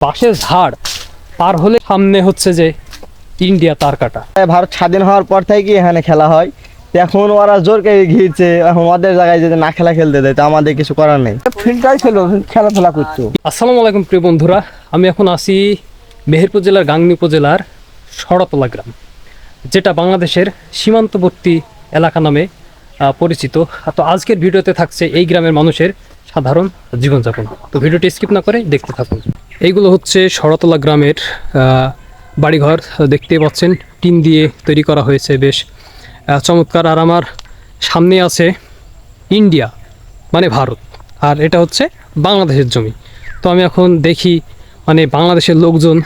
বাঁশের ঝাড় পার হলে সামনে হচ্ছে যে ইন্ডিয়া তার কাটা। ভারত স্বাধীন হওয়ার পর থেকে এখানে খেলা হয়। এখন ওরা জোর করে ঘিরছে এখন ওদের জায়গায় যদি না খেলা খেলতে দেয় তো আমাদের কিছু করার নেই। ফিল্ডটাই ছিল খেলাধুলা করতো। আসসালামু আলাইকুম প্রিয় বন্ধুরা আমি এখন আছি মেহেরপুর জেলার গাংনী উপজেলার শরতলা গ্রাম যেটা বাংলাদেশের সীমান্তবর্তী এলাকা নামে আহ, পরিচিত। তো আজকের ভিডিওতে থাকছে এই গ্রামের মানুষের সাধারণ জীবনযাপন। তো ভিডিওটি স্কিপ না করে দেখতে থাকুন। এইগুলো হচ্ছে শরতলা গ্রামের বাড়িঘর দেখতে পাচ্ছেন। টিন দিয়ে তৈরি করা হয়েছে বেশ চমৎকার। আর আমার সামনে আছে ইন্ডিয়া মানে ভারত। আর এটা হচ্ছে বাংলাদেশের জমি। তো আমি এখন দেখি মানে বাংলাদেশের লোকজন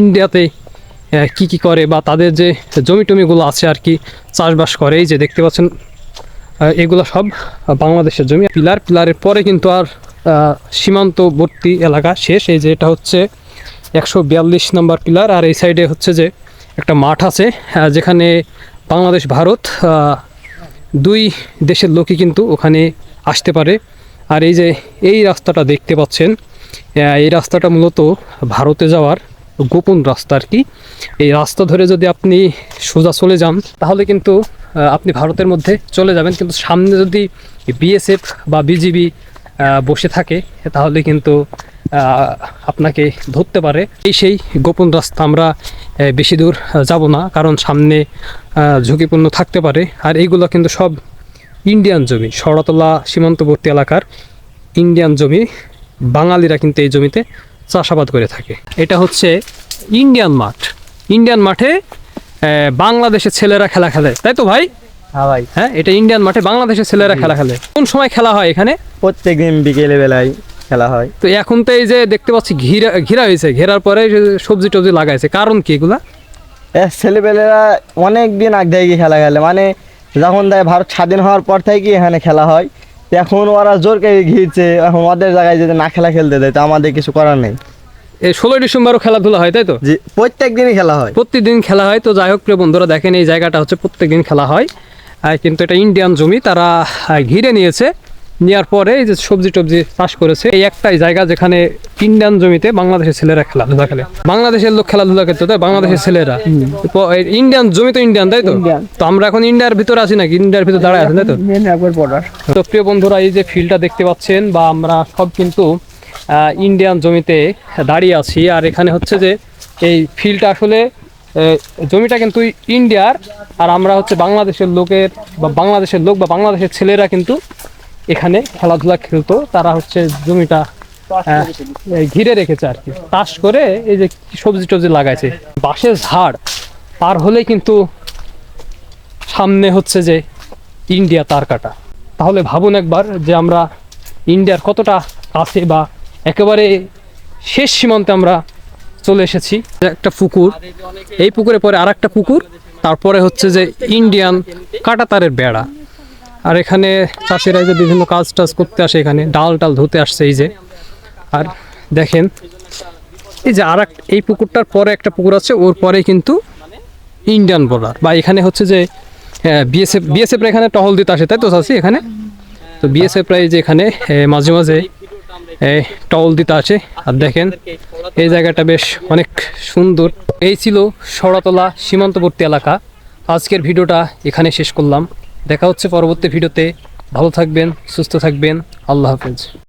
ইন্ডিয়াতে কি কি করে বা তাদের যে জমি টমিগুলো আছে আর কি, চাষবাস করে। এই যে দেখতে পাচ্ছেন এগুলো সব বাংলাদেশের জমি। পিলার, পিলারের পরে কিন্তু আর সীমান্তবর্তী এলাকা শেষ, এই যে এটা হচ্ছে একশো বিয়াল্লিশ নম্বর পিলার, আর এই সাইডে হচ্ছে যে একটা মাঠ আছে যেখানে বাংলাদেশ, ভারত দুই দেশের লোকই কিন্তু ওখানে আসতে পারে। আর এই যে এই রাস্তাটা দেখতে পাচ্ছেন এই রাস্তাটা মূলত ভারতে যাওয়ার গোপন রাস্তা আর কি। এই রাস্তা ধরে যদি আপনি সোজা চলে যান, তাহলে কিন্তু আপনি ভারতের মধ্যে চলে যাবেন। কিন্তু সামনে যদি বিএসএফ বা বিজিবি বসে থাকে, তাহলে কিন্তু আপনাকে ধরতে পারে। এই সেই গোপন রাস্তা আমরা বেশি দূর যাব না, কারণ সামনে ঝুঁকিপূর্ণ থাকতে পারে। আর এইগুলো কিন্তু সব ইন্ডিয়ান জমি, শরতলা, সীমান্তবর্তী এলাকার ইন্ডিয়ান জমি। বাঙালিরা কিন্তু এই জমিতে চাষাবাদ করে থাকে। এটা হচ্ছে ইন্ডিয়ান মাঠ। ইন্ডিয়ান মাঠে বাংলাদেশের ছেলেরা খেলা খেলে, তাই তো ভাই? হ্যাঁ ভাই। হ্যাঁ এটা ইন্ডিয়ান মাঠে বাংলাদেশের ছেলেরা খেলা খেলে। কোন সময় খেলা হয় এখানে? প্রত্যেক দিন বিকেলে বেলায় খেলা হয়। তো এখন তো এই যে দেখতে পাচ্ছি ঘিরা ঘিরা হয়েছে। ঘেরার পরে সবজি টবজি লাগাইছে। কারণ কি এগুলা? ছেলেপেলেরা অনেক দিন আগ থেকে খেলা খেলে। মানে যখন দেয় ভারত স্বাধীন হওয়ার পর থেকে এখানে খেলা হয় এখন ওরা জোর করে ঘিরছে। এখন ওদের জায়গায় যদি না খেলা খেলতে দেয় তো আমাদের কিছু করার নেই। এই ষোলোই ডিসেম্বরও খেলাধুলা হয় তাই তো? প্রত্যেক দিনই খেলা হয়। প্রতিদিন খেলা হয়। তো যাই হোক প্রিয় বন্ধুরা দেখেন এই জায়গাটা হচ্ছে প্রত্যেকদিন খেলা হয়। কিন্তু এটা ইন্ডিয়ান জমি তারা ঘিরে নিয়েছে। নেওয়ার পরে এই যে সবজি টবজি চাষ করেছে এই একটাই জায়গা যেখানে ইন্ডিয়ান জমিতে বাংলাদেশের ছেলেরা খেলাধুলা খেলে বাংলাদেশের লোক খেলাধুলা করতে তাই বাংলাদেশের ছেলেরা। ইন্ডিয়ান জমি তো ইন্ডিয়ান তাই তো? তো আমরা এখন ইন্ডিয়ার ভিতরে আছি নাকি? ইন্ডিয়ার ভিতরে দাঁড়ায় আছি তাই তো? তো প্রিয় বন্ধুরা এই যে ফিল্ডটা দেখতে পাচ্ছেন বা আমরা সব কিন্তু আহ, ইন্ডিয়ান জমিতে দাঁড়িয়ে আছি। আর এখানে হচ্ছে যে এই ফিল্ডটা আসলে জমিটা কিন্তু ইন্ডিয়ার, আর আমরা হচ্ছে বাংলাদেশের লোকের বা বাংলাদেশের লোক বা বাংলাদেশের ছেলেরা কিন্তু এখানে খেলাধুলা খেলতো। তারা হচ্ছে জমিটা ঘিরে রেখেছে আর কি। চাষ করে এই যে সবজি টবজি লাগাইছে। বাঁশের ঝাড় পার হলে কিন্তু সামনে হচ্ছে যে ইন্ডিয়া তার কাটা। তাহলে ভাবুন একবার যে আমরা ইন্ডিয়ার কতটা কাছে বা একেবারে শেষ সীমান্তে আমরা চলে এসেছি। একটা পুকুর। এই পুকুরে পরে আর একটা পুকুর। তারপরে হচ্ছে যে ইন্ডিয়ান কাটাতারের বেড়া। আর এখানে চাষিরা যে বিভিন্ন কাজ টাজ করতে আসে এখানে। ডাল টাল ধুতে আসছে এই যে। আর দেখেন, এই যে আর এই পুকুরটার পরে একটা পুকুর আছে, ওর পরে কিন্তু ইন্ডিয়ান বর্ডার বা এখানে হচ্ছে যে বিএসএফ বিএসএফরা এখানে টহল দিতে আসে, তাই তো চাষি এখানে? তো বিএসএফরা এই যে এখানে মাঝে মাঝে টহল দিতে আসে। আর দেখেন এই জায়গাটা বেশ অনেক সুন্দর। এই ছিল সরাতলা সীমান্তবর্তী এলাকা। আজকের ভিডিওটা এখানে শেষ করলাম। দেখা হচ্ছে পরবর্তী ভিডিওতে। ভালো থাকবেন, সুস্থ থাকবেন। আল্লাহ হাফেজ।